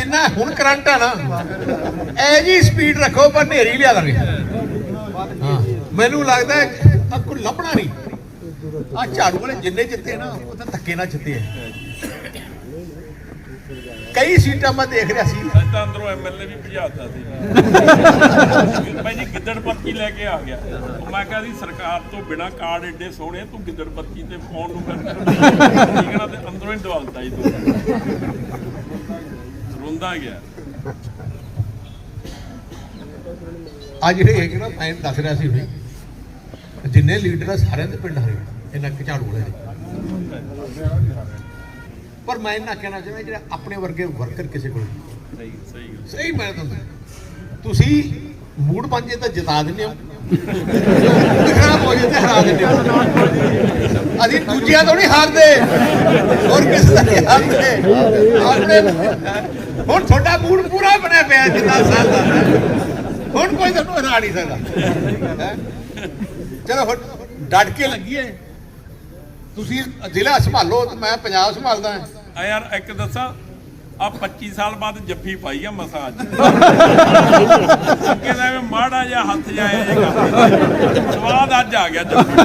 ਜਿੰਨਾ ਹੁਣ ਕਰੰਟ ਆ ਨਾ ਐ ਜੀ ਸਪੀਡ ਰੱਖੋ ਪਰ ਨੇਰੀ ਲਿਆ ਦਾਂਗੇ। ਹਾਂ, ਮੈਨੂੰ ਲੱਗਦਾ ਆ ਕੋਈ ਲੱਭਣਾ ਨਹੀਂ। ਆ ਝਾੜੂ ਵਾਲੇ ਜਿੰਨੇ ਜਿੱਤੇ ਨਾ, ਉਹ ਤਾਂ ਧੱਕੇ ਨਾਲ ਜਿੱਤੇ ਆ। ਕਈ ਸੀਟਾਂ ਮੈਂ ਦੇਖ ਰਿਹਾ ਸੀ। ਅੱਜ ਤਾਂ ਅੰਦਰੋਂ ਐਮਐਲਏ ਵੀ ਭਜਾਤਾ ਸੀ। ਭਾਈ ਜੀ ਗਿੱਦੜ ਪੱਤੀ ਲੈ ਕੇ ਆ ਗਿਆ। ਮੈਂ ਕਿਹਾ ਸੀ ਸਰਕਾਰ ਤੋਂ ਬਿਨਾ ਕਾਰਡ ਏਡੇ ਸੋਹਣੇ ਤੂੰ ਗਿੱਦੜ ਪਰਚੀ ਤੇ ਫੋਨ ਨੂੰ ਕਰ। ਠੀਕ ਹੈ ਨਾ, ਤੇ ਅੰਦਰੋਂ ਹੀ ਦਵਾਲਤਾ ਜੀ ਤੂੰ। ਰੋਂਦਾ ਗਿਆ ਆ ਜਿਹੜੇ ਹੈਗੇ ਨਾ ਮੈਂ ਦੱਸ ਰਿਹਾ ਸੀ ਹੁਣੇ ਜਿੰਨੇ ਲੀਡਰ ਆ ਸਾਰਿਆਂ ਦੇ ਪਿੰਡ ਹਰੇ ਇਹਨਾਂ ਝਾੜੂ ਵਾਲੇ ਦੇ। ਪਰ ਮੈਂ ਇਹਨਾਂ ਕਹਿਣਾ ਚਾਹੁੰਦਾ ਜਿਹੜਾ ਆਪਣੇ ਵਰਗੇ ਵਰਕਰ ਕਿਸੇ ਕੋਲ। ਸਹੀ ਸਹੀ ਮੈਂ ਤੁਹਾਨੂੰ ਤੁਸੀਂ ਮੂਡ ਬਣ ਜੇ ਤਾਂ ਜਿਤਾ ਦਿੰਦੇ ਹੋ। ਖਰਾਬ ਹੋ ਜੇ ਤੇ ਹਰਾ ਦਿੰਦੇ ਹੋ। ਅਸੀਂ ਦੂਜਿਆਂ ਤੋਂ ਨਹੀਂ ਹਾਰਦੇ। ਹੋਰ ਕਿਸੇ ਦਾ ਨਹੀਂ ਹਾਰਦੇ। ਆਪਣੇ ਹੁਣ ਤੁਹਾਡਾ ਮੂਡ ਪੂਰਾ ਬਣਿਆ ਪਿਆ ਜਿੰਨਾ ਸਾਲ ਦਾ। ਹੁਣ ਕੋਈ ਤੁਹਾਨੂੰ ਹਰਾ ਨਹੀਂ ਸਕਦਾ। ਚਲੋ ਹੁਣ ਡਟ ਕੇ ਲੱਗੀਏ ਤੁਸੀਂ ਜ਼ਿਲ੍ਹਾ ਸੰਭਾਲੋ, ਮੈਂ ਪੰਜਾਬ ਸੰਭਾਲਦਾ ਆ ਯਾਰ, ਇੱਕ ਦੱਸਾਂ ਆ 25 ਸਾਲ ਬਾਅਦ ਜੱਫੀ ਪਾਈ ਆ ਮਸਾ ਅੱਜ ਮਾੜਾ ਜਿਹਾ ਹੱਥ ਜਾਇਆ ਜੇ ਸਵਾਦ ਅੱਜ ਆ ਗਿਆ ਜੱਫੀ।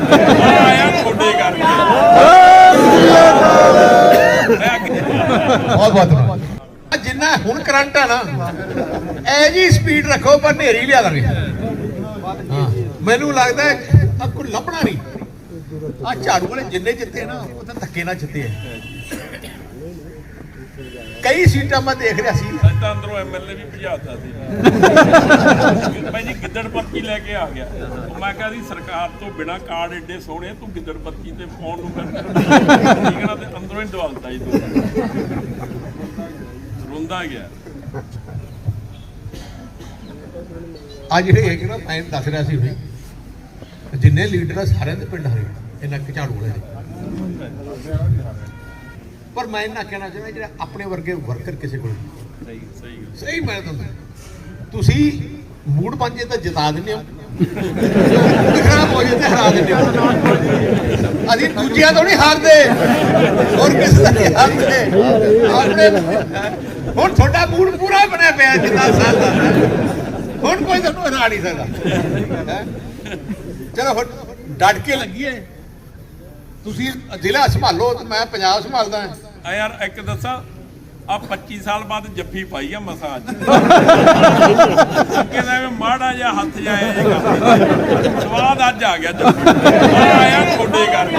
ਆਇਆ ਬਹੁਤ ਬਹੁਤ ਧੰਨਵਾਦ। ਜਿੰਨਾ ਹੁਣ ਕਰੰਟ ਆ ਨਾ ਐ ਜੀ ਸਪੀਡ ਰੱਖੋ ਪਰ ਨੇਰੀ ਲਿਆ ਦਾਂਗੇ। ਮੈਨੂੰ ਲੱਗਦਾ ਆ ਕੋਈ ਲੱਭਣਾ ਨਹੀਂ। ਆ ਝਾੜੂ ਵਾਲੇ ਜਿੰਨੇ ਜਿੱਤੇ ਨਾ, ਉਹ ਤਾਂ ਧੱਕੇ ਨਾਲ ਜਿੱਤੇ ਆ। ਕਈ ਸੀਟਾਂ ਮੈਂ ਦੇਖ ਰਿਹਾ ਸੀ। ਅੱਜ ਤਾਂ ਅੰਦਰੋਂ ਐਮਐਲਏ ਵੀ ਭਜਾਤਾ ਸੀ। ਭਾਈ ਜੀ ਗਿੱਦੜ ਪੱਤੀ ਲੈ ਕੇ ਆ ਗਿਆ। ਮੈਂ ਕਿਹਾ ਸੀ ਸਰਕਾਰ ਤੋਂ ਬਿਨਾ ਕਾਰਡ ਏਡੇ ਸੋਹਣੇ ਤੂੰ ਗਿੱਦੜ ਪੱਤੀ ਤੇ ਫੋਨ ਨੂੰ ਕਰ। ਠੀਕ ਨਾ ਤੇ ਅੰਦਰੋਂ ਹੀ ਦਵਾਲਤਾ ਜੀ ਤੂੰ। ਰੋਂਦਾ ਗਿਆ। ਆ ਜਿਹੜੇ ਹੈਗੇ ਨਾ ਮੈਂ ਦੱਸ ਰਿਹਾ ਸੀ ਹੁਣੇ ਜਿੰਨੇ ਲੀਡਰ ਆ ਸਾਰਿਆਂ ਦੇ ਪਿੰਡ ਹਰੇ ਇਹਨਾਂ ਝਾੜੂ ਵਾਲੇ ਪਰ ਮੈਂ ਇਹਨਾਂ ਕਹਿਣਾ ਚਾਹੁੰਦਾ ਜਿਹੜਾ ਆਪਣੇ ਵਰਗੇ ਵਰਕਰ ਕਿਸੇ ਕੋਲ ਨਹੀਂ। ਸਹੀ ਸਹੀ ਸਹੀ ਮੈਂ ਤੁਹਾਨੂੰ ਤੁਸੀਂ ਮੂਡ ਬਣ ਜੇ ਤਾਂ ਜਿਤਾ ਦਿੰਦੇ ਹੋ। ਖਰਾਬ ਹੋ ਜੇ ਤੇ ਹਰਾ ਦਿੰਦੇ ਹੋ। ਅਸੀਂ ਦੂਜਿਆਂ ਤੋਂ ਨਹੀਂ ਹਾਰਦੇ। ਹੋਰ ਕਿਸੇ ਦਾ ਨਹੀਂ ਹਾਰਦੇ। ਆਪਣੇ ਹੁਣ ਤੁਹਾਡਾ ਮੂਡ ਪੂਰਾ ਬਣਿਆ ਪਿਆ ਜਿੰਨਾ ਸਾਲ ਦਾ। ਹੁਣ ਕੋਈ ਤੁਹਾਨੂੰ ਹਰਾ ਨਹੀਂ ਸਕਦਾ। ਹੈਂ? ਚਲੋ ਹੁਣ ਡਟ ਕੇ ਲੱਗੀਏ। ਤੁਸੀਂ ਜ਼ਿਲ੍ਹਾ ਸੰਭਾਲੋ ਤੇ ਮੈਂ ਪੰਜਾਬ ਸੰਭਾਲਦਾ ਆ ਯਾਰ, ਇੱਕ ਦੱਸਾਂ ਆ 25 ਸਾਲ ਬਾਅਦ ਜੱਫੀ ਪਾਈ ਆ ਮਸਾ ਅੱਜ। ਅੱਗੇ ਮਾੜਾ ਜਿਹਾ ਹੱਥ ਜਾਇਆ ਜੇ ਸਵਾਦ ਅੱਜ ਆ ਗਿਆ ਜੱਫੀ। ਆਇਆ ਤੁਹਾਡੇ ਕਰਕੇ।